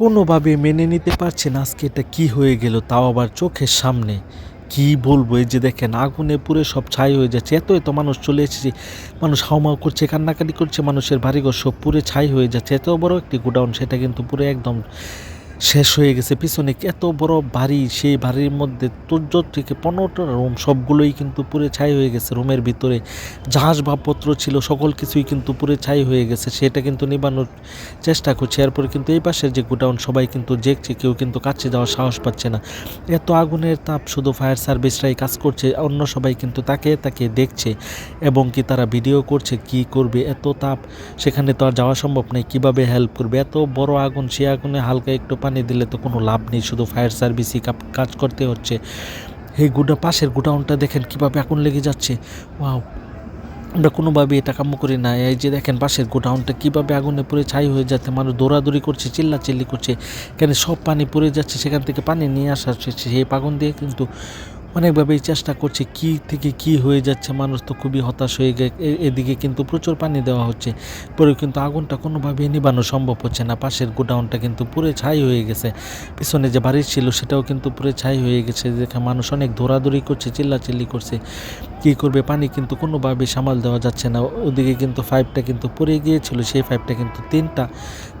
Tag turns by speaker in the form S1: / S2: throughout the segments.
S1: কোনোভাবে মেনে নিতে পারছি না আজকে এটা কি হয়ে গেল, তাও আবার চোখের সামনে। কি বলব, এই যে দেখেন, আগুনে পুরে সব ছাই হয়ে যাচ্ছে। এত এত মানুষ চলে এসেছে, মানুষ হাওমাও করছে, কান্নাকাটি করছে, মানুষের বাড়িঘর সব পুরে ছাই হয়ে যাচ্ছে। এত বড় একটি গোডাউন, সেটা কিন্তু পুরো একদম শেষ হয়ে গেছে। পিছনে এত বড় বাড়ি, সেই বাড়ির মধ্যে চোদ্দ থেকে পনেরোটা রুম, সবগুলোই কিন্তু পুরে ছাই হয়ে গেছে রুমের ভিতরে। যা আসবাবপত্র ছিল, সকল কিছুই কিন্তু পুরে ছাই হয়ে গেছে, সেটা কিন্তু নিবানোর চেষ্টা করছে। এরপরে কিন্তু এই পাশের যে গোডাউন, সবাই কিন্তু দেখছে, কেউ কিন্তু কাছে যাওয়ার সাহস পাচ্ছে না। এত আগুনের তাপ, শুধু ফায়ার সার্ভিসরাই কাজ করছে, অন্য সবাই কিন্তু তাকে তাকে দেখছে এবং কি তারা ভিডিও করছে, কি করবে, এত তাপ, সেখানে তো আর যাওয়া সম্ভব নেই, কীভাবে হেল্প করবে? এত বড় আগুন, সে আগুনে হালকা একটু পানি দিলে তো কোনো লাভ নেই, শুধু ফায়ার সার্ভিসই কাজ করতে হচ্ছে। এই গুডা পাশের গোডাউনটা দেখেন কীভাবে আগুন লেগে যাচ্ছে। ওয়াও, আমরা কোনোভাবে এটা কাম্য করি না। এই যে দেখেন পাশের গোডাউনটা কীভাবে আগুনে পুড়ে ছাই হয়ে যাচ্ছে, মানুষ দৌড়াদৌড়ি করছে, চিল্লাচিল্লি করছে। কেন সব পানি পড়ে যাচ্ছে, সেখান থেকে পানি নিয়ে আসা হচ্ছে সেই পাগুন দিয়ে কিন্তু অনেকভাবেই চেষ্টা করছে কি থেকে কি হয়ে যাচ্ছে, মানুষ তো খুবই হতাশ হয়ে গে এদিকে কিন্তু প্রচুর পানি দেওয়া হচ্ছে পরে কিন্তু আগুনটা কোনোভাবেই নিবানো সম্ভব হচ্ছে না, পাশের গোডাউনটা কিন্তু পুরে ছাই হয়ে গেছে, পিছনে যে বাড়ি ছিল সেটাও কিন্তু পুরে ছাই হয়ে গেছে দেখে মানুষ অনেক দৌড়াদৌড়ি করছে, চিল্লাচিল্লি করছে কী করবে পানি কিন্তু কোনোভাবে সামাল দেওয়া যাচ্ছে না। ওদিকে কিন্তু ফাইভটা কিন্তু পড়ে গিয়েছিল, সেই ফাইভটা কিন্তু তিনটা,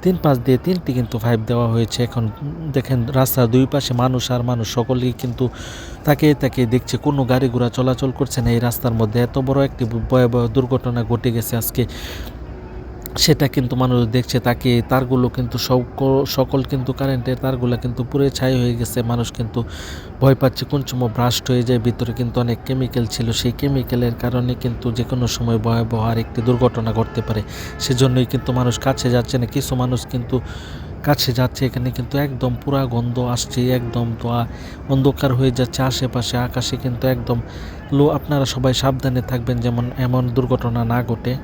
S1: তিন পাঁচ দিয়ে তিনটি কিন্তু ফাইভ দেওয়া হয়েছে। এখন দেখেন রাস্তার দুই পাশে মানুষ আর মানুষ, সকলেই কিন্তু তাকে তাকে দেখছে কোনো গাড়ি ঘোড়া চলাচল করছে না। এই রাস্তার মধ্যে এত বড় একটি ভয়াবহ দুর্ঘটনা ঘটে গেছে আজকে। সেটা কিন্তু মানুষ দেখছে, তাকে তারগুলো কিন্তু সকল সকল কিন্তু কারেন্টের তারগুলো কিন্তু পুরে ছাই হয়ে গেছে। মানুষ কিন্তু ভয় পাচ্ছে, কোন সময় ব্রাস্ট হয়ে যায়, ভিতরে কিন্তু অনেক কেমিক্যাল ছিল। সেই কেমিক্যালের কারণে কিন্তু যে কোনো সময় ভয়াবহ আর একটি দুর্ঘটনা ঘটতে পারে। সেজন্যই কিন্তু মানুষ কাছে যাচ্ছে না। কিছু মানুষ কিন্তু কাছে যাচ্ছে, এখানে কিন্তু একদম পুরা গন্ধ আসছে, একদম তো অন্ধকার হয়ে যাচ্ছে আশেপাশে, আকাশে কিন্তু একদম লো, আপনারা সবাই সাবধানে থাকবেন যেমন এমন দুর্ঘটনা না ঘটে।